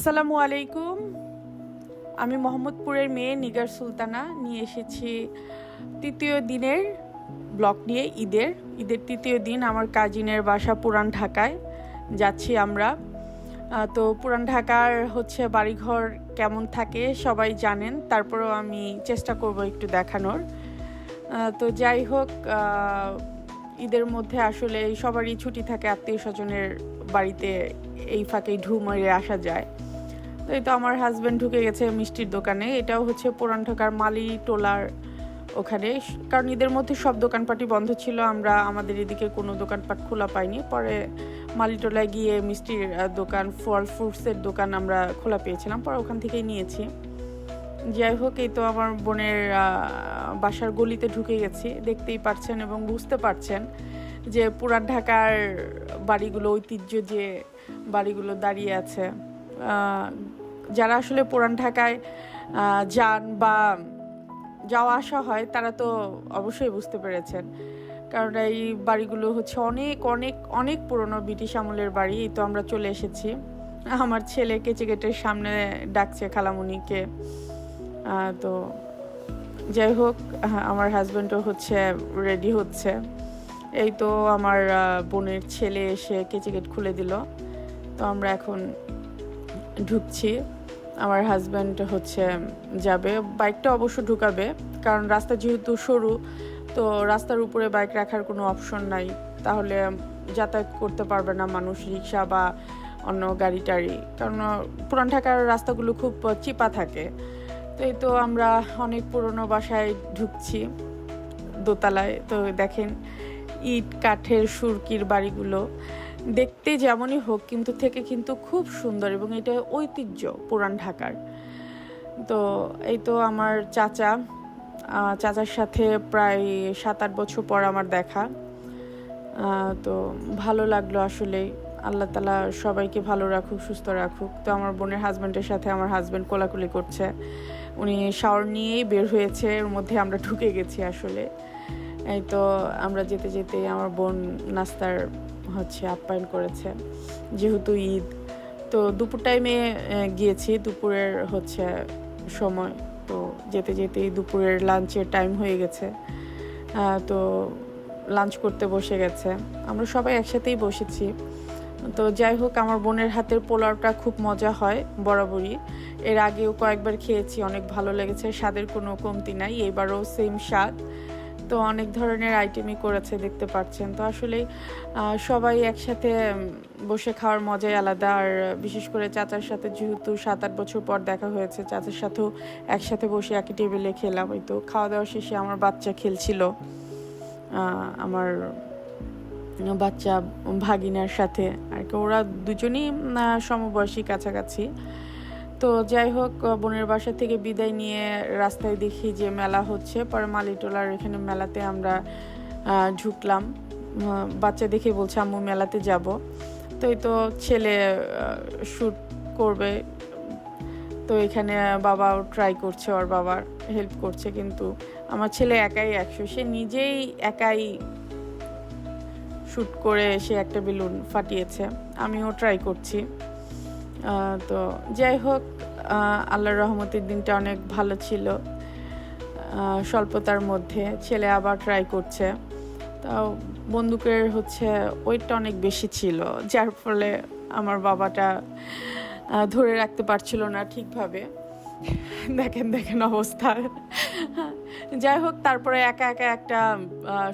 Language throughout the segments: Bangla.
আসসালামু আলাইকুম। আমি মোহাম্মদপুরের মেয়ে নিগার সুলতানা। নিয়ে এসেছি তৃতীয় দিনের ব্লক নিয়ে ঈদের। ঈদের তৃতীয় দিন আমার কাজিনের বাসা পুরান ঢাকায় যাচ্ছি আমরা। তো পুরান ঢাকার হচ্ছে বাড়িঘর কেমন থাকে সবাই জানেন। তারপরেও আমি চেষ্টা করব একটু দেখানোর। তো যাই হোক ঈদের মধ্যে আসলে সবারই ছুটি থাকে, আত্মীয় স্বজনের বাড়িতে এই ফাঁকেই ঢু মেরে আসা যায়। এই তো আমার হাজব্যান্ড ঢুকে গেছে মিষ্টির দোকানে। এটাও হচ্ছে পুরান ঢাকার মালি টোলার ওখানে। কারণ ঈদের মধ্যে সব দোকানপাটই বন্ধ ছিল, আমরা আমাদের এদিকে কোনো দোকানপাট খোলা পাইনি। পরে মালিটোলায় গিয়ে মিষ্টির দোকান, ফল ফ্রুটসের দোকান আমরা খোলা পেয়েছিলাম, পরে ওখান থেকেই নিয়েছি। যাই হোক, এই তো আমার বোনের বাসার গলিতে ঢুকে গেছি। দেখতেই পারছেন এবং বুঝতে পারছেন যে পুরান ঢাকার বাড়িগুলো, ঐতিহ্য যে বাড়িগুলো দাঁড়িয়ে আছে যারা আসলে পুরান ঢাকায় যান বা যাওয়া আসা হয়, তারা তো অবশ্যই বুঝতে পেরেছেন। কারণ এই বাড়িগুলো হচ্ছে অনেক অনেক অনেক পুরনো ব্রিটিশ আমলের বাড়ি, এই তো আমরা চলে এসেছি। আমার ছেলে কেচে গেটের সামনে ডাকছে খালামুনিকে। তো যাই হোক, আমার হাজব্যান্ডও হচ্ছে রেডি হচ্ছে। এই তো আমার বোনের ছেলে এসে কেচে গেট খুলে দিল। তো আমরা এখন ঢুকছি। আমার হাজব্যান্ড হচ্ছে যাবে বাইকটা অবশ্য ঢুকাবে, কারণ রাস্তা যেহেতু সরু, তো রাস্তার উপরে বাইক রাখার কোনো অপশন নাই। তাহলে যাতায়াত করতে পারবে না মানুষ, রিক্সা বা অন্য গাড়ি টাড়ি, কারণ পুরান ঢাকার রাস্তাগুলো খুব চিপা থাকে। তো এই তো আমরা অনেক পুরনো বাসায় ঢুকছি দোতলায়। তো দেখেন, ইট, কাঠের, সুরকির বাড়িগুলো। দেখতে যেমনই হোক, কিন্তু থেকে কিন্তু খুব সুন্দর এবং এটা ঐতিহ্য পুরান ঢাকার। তো এই তো আমার চাচা চাচার সাথে প্রায় সাত আট বছর পর আমার দেখা। তো ভালো লাগল আসলে। আল্লাহ তালা সবাইকে ভালো রাখুক, সুস্থ রাখুক। তো আমার বোনের হাজব্যান্ডের সাথে আমার হাজব্যান্ড কোলাকুলি করছে। উনি শাওয়ার নিয়েই বের হয়েছে, এর মধ্যে আমরা ঢুকে গেছি আসলে। এই তো আমরা যেতে যেতে আমার বোন নাস্তার হচ্ছে আপ্যায়ন করেছে, যেহেতু ঈদ। তো দুপুর টাইমে গিয়েছি, দুপুরের হচ্ছে সময়। তো যেতে যেতেই দুপুরের লাঞ্চের টাইম হয়ে গেছে। তো লাঞ্চ করতে বসে গেছে। আমরা সবাই একসাথেই বসেছি। তো যাই হোক, আমার বোনের হাতের পোলাওটা খুব মজা হয়, বরাবরই। এর আগেও কয়েকবার খেয়েছি, অনেক ভালো লেগেছে, স্বাদের কোনো কমতি নাই। এবারও সেম স্বাদ। তো অনেক ধরনের আইটেমই করেছে দেখতে পাচ্ছেন। তো আসলে সবাই একসাথে বসে খাওয়ার মজাই আলাদা। আর বিশেষ করে চাচার সাথে যেহেতু সাত আট বছর পর দেখা হয়েছে, চাচার সাথেও একসাথে বসে একই টেবিলে খেলাম। ওই তো খাওয়া দাওয়া শেষে আমার বাচ্চা খেলছিল। আমার বাচ্চা ভাগিনার সাথে। আর কি, ওরা দুজনই সমবয়সী কাছাকাছি। তো যাই হোক বোনের বাসা থেকে বিদায় নিয়ে রাস্তায় দেখি যে মেলা হচ্ছে। পরে মালিটোলার এখানে মেলাতে আমরা ঢুকলাম। বাচ্চা দেখে বলছে, আম্মু, মেলাতে যাব। তো এই তো ছেলে শ্যুট করবে। তো এখানে বাবাও ট্রাই করছে, ওর বাবার হেল্প করছে। কিন্তু আমার ছেলে একাই একশো। সে নিজেই একাই শ্যুট করে সে একটা বেলুন ফাটিয়েছে। আমিও ট্রাই করছি। তো যাই হোক আল্লাহর রহমতের দিনটা অনেক ভালো ছিল। স্বল্পতার মধ্যে ছেলে আবার ট্রাই করছে। তাও বন্দুকের হচ্ছে ওয়েটটা অনেক বেশি ছিল, যার ফলে আমার বাবাটা ধরে রাখতে পারছিল না ঠিকভাবে। দেখেন দেখেন অবস্থা। যাই হোক, তারপরে একা একা একটা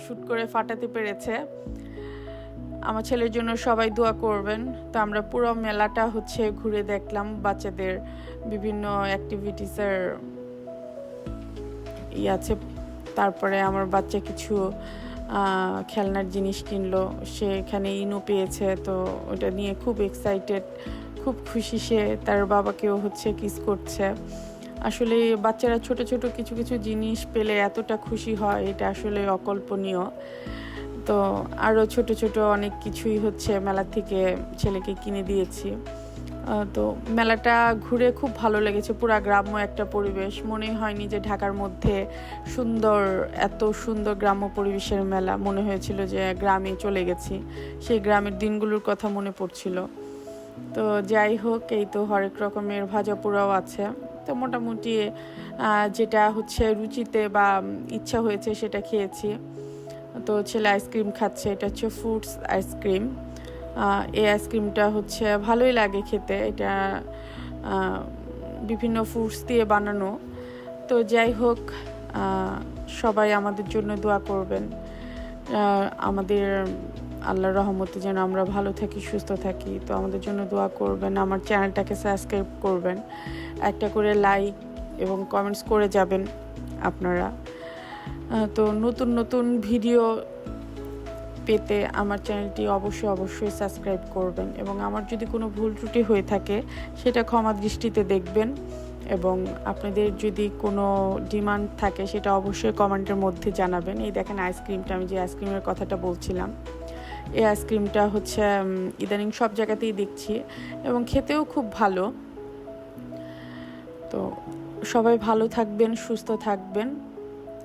শ্যুট করে ফাটাতে পেরেছে। আমার ছেলের জন্য সবাই দোয়া করবেন। তো আমরা পুরো মেলাটা হচ্ছে ঘুরে দেখলাম বাচ্চাদের বিভিন্ন অ্যাক্টিভিটিসের ই আছে। তারপরে আমার বাচ্চা কিছু খেলনার জিনিস কিনলো। সে এখানে ইনো পেয়েছে, তো ওটা নিয়ে খুব এক্সাইটেড খুব খুশি সে। তার বাবাকেও হচ্ছে কিস করছে। আসলে বাচ্চারা ছোট ছোট কিছু কিছু জিনিস পেলে এতটা খুশি হয়, এটা আসলে অকল্পনীয়। তো আরও ছোট ছোট অনেক কিছুই হচ্ছে মেলা থেকে ছেলেকে কিনে দিয়েছি। তো মেলাটা ঘুরে খুব ভালো লেগেছে, পুরা গ্রাম্য একটা পরিবেশ। মনে হয়নি যে ঢাকার মধ্যে সুন্দর, এত সুন্দর গ্রাম্য পরিবেশের মেলা। মনে হয়েছিল যে গ্রামে চলে গেছি। সেই গ্রামের দিনগুলোর কথা মনে পড়ছিল। তো যাই হোক, এই তো হরেক রকমের ভাজা পোড়াও আছে। তো মোটামুটি যেটা হচ্ছে রুচিতে বা ইচ্ছা হয়েছে সেটা খেয়েছি। তো ছেলে আইসক্রিম খাচ্ছে, এটা হচ্ছে ফ্রুটস আইসক্রিম এই আইসক্রিমটা হচ্ছে ভালোই লাগে খেতে, এটা বিভিন্ন ফ্রুটস দিয়ে বানানো। তো যাই হোক সবাই আমাদের জন্য দোয়া করবেন। আমাদের আল্লাহর রহমতে যেন আমরা ভালো থাকি, সুস্থ থাকি। তো আমাদের জন্য দোয়া করবেন, আমার চ্যানেলটাকে সাবস্ক্রাইব করবেন। একটা করে লাইক এবং কমেন্টস করে যাবেন আপনারা। তো নতুন নতুন ভিডিও পেতে আমার চ্যানেলটি অবশ্যই অবশ্যই সাবস্ক্রাইব করবেন এবং আমার যদি কোনো ভুল ত্রুটি হয়ে থাকে, সেটা ক্ষমা দৃষ্টিতে দেখবেন এবং আপনাদের যদি কোনো ডিমান্ড থাকে, সেটা অবশ্যই কমেন্টের মধ্যে জানাবেন। এই দেখেন আইসক্রিমটা, আমি যে আইসক্রিমের কথাটা বলছিলাম, এই আইসক্রিমটা হচ্ছে ইদানিং সব জায়গাতেই দেখছি এবং খেতেও খুব ভালো। তো সবাই ভালো থাকবেন, সুস্থ থাকবেন।